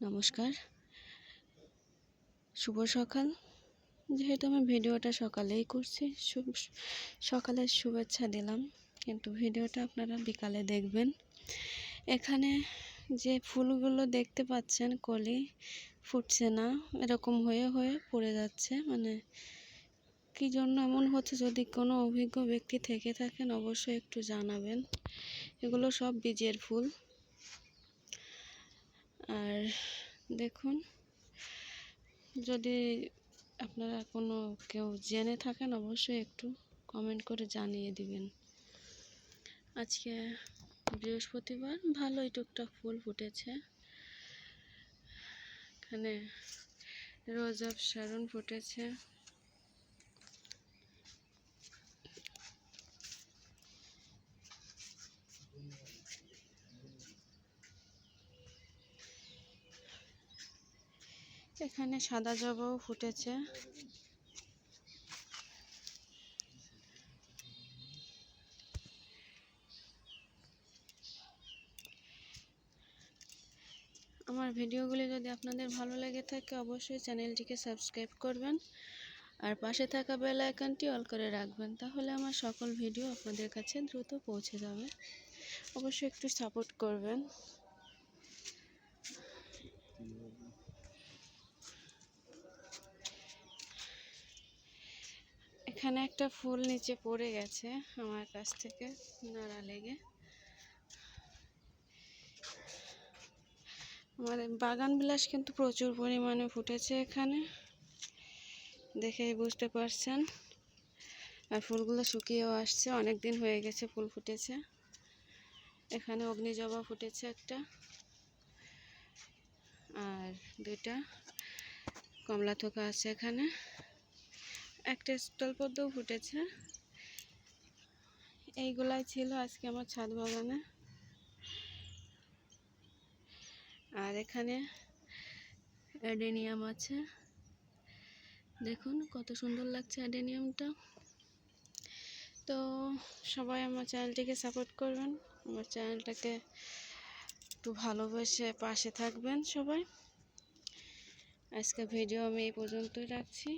নমস্কার। শুভ সকাল। যেহেতু আমি ভিডিওটা সকালেই করছি সকালের শুভেচ্ছা দিলাম। কিন্তু ভিডিওটা আপনারা বিকালে দেখবেন। এখানে যে ফুলগুলো দেখতে পাচ্ছেন, কলি ফুটছে না, এরকম হয়ে হয়ে পড়ে যাচ্ছে। মানে কী জন্য এমন হচ্ছে যদি কোনো অভিজ্ঞ ব্যক্তি থেকে থাকেন, অবশ্যই একটু জানাবেন। এগুলো সব বীজের ফুল। আর দেখুন, যদি আপনারা কোনো কেউ জেনে থাকেন, অবশ্যই একটু কমেন্ট করে জানিয়ে দিবেন। আজকে বৃহস্পতিবার, ভালোই টুকটাক ফুল ফুটেছে। এখানে রোজ অফ সারণ ফুটেছে। এখানে সাদা জবাও ফুটেছে। আমার ভিডিওগুলি যদি আপনাদের ভালো লেগে থাকে, অবশ্যই চ্যানেলটিকে সাবস্ক্রাইব করবেন আর পাশে থাকা বেল আইকনটি অল করে রাখবেন, তাহলে আমার সকল ভিডিও আপনাদের কাছে দ্রুত পৌঁছে যাবে। অবশ্যই একটু সাপোর্ট করবেন। এখানে একটা ফুল নিচে পড়ে গেছে আমার কাছ থেকে নাড়া লেগে। আমাদের বাগান বিলাস কিন্তু প্রচুর পরিমাণে ফুটেছে এখানে, দেখেই বুঝতে পারছেন। আর ফুলগুলো শুকিয়েও আসছে অনেক দিন হয়ে গেছে ফুল ফুটেছে। এখানে অগ্নিজবা ফুটেছে একটা, আর দুইটা কমলা থোকা আছে এখানে। একটা স্টল পদ্মও ফুটেছে। এইগুলাই ছিল আজকে আমার ছাদ বাগানে। আর এখানে অ্যাডেনিয়াম আছে। দেখুন কত সুন্দর লাগছে অ্যাডেনিয়ামটা। তো সবাই আমার চ্যানেলটিকে সাপোর্ট করবেন। আমার চ্যানেলটাকে একটু ভালোবেসে পাশে থাকবেন সবাই। আজকে ভিডিও আমি এই পর্যন্তই রাখছি।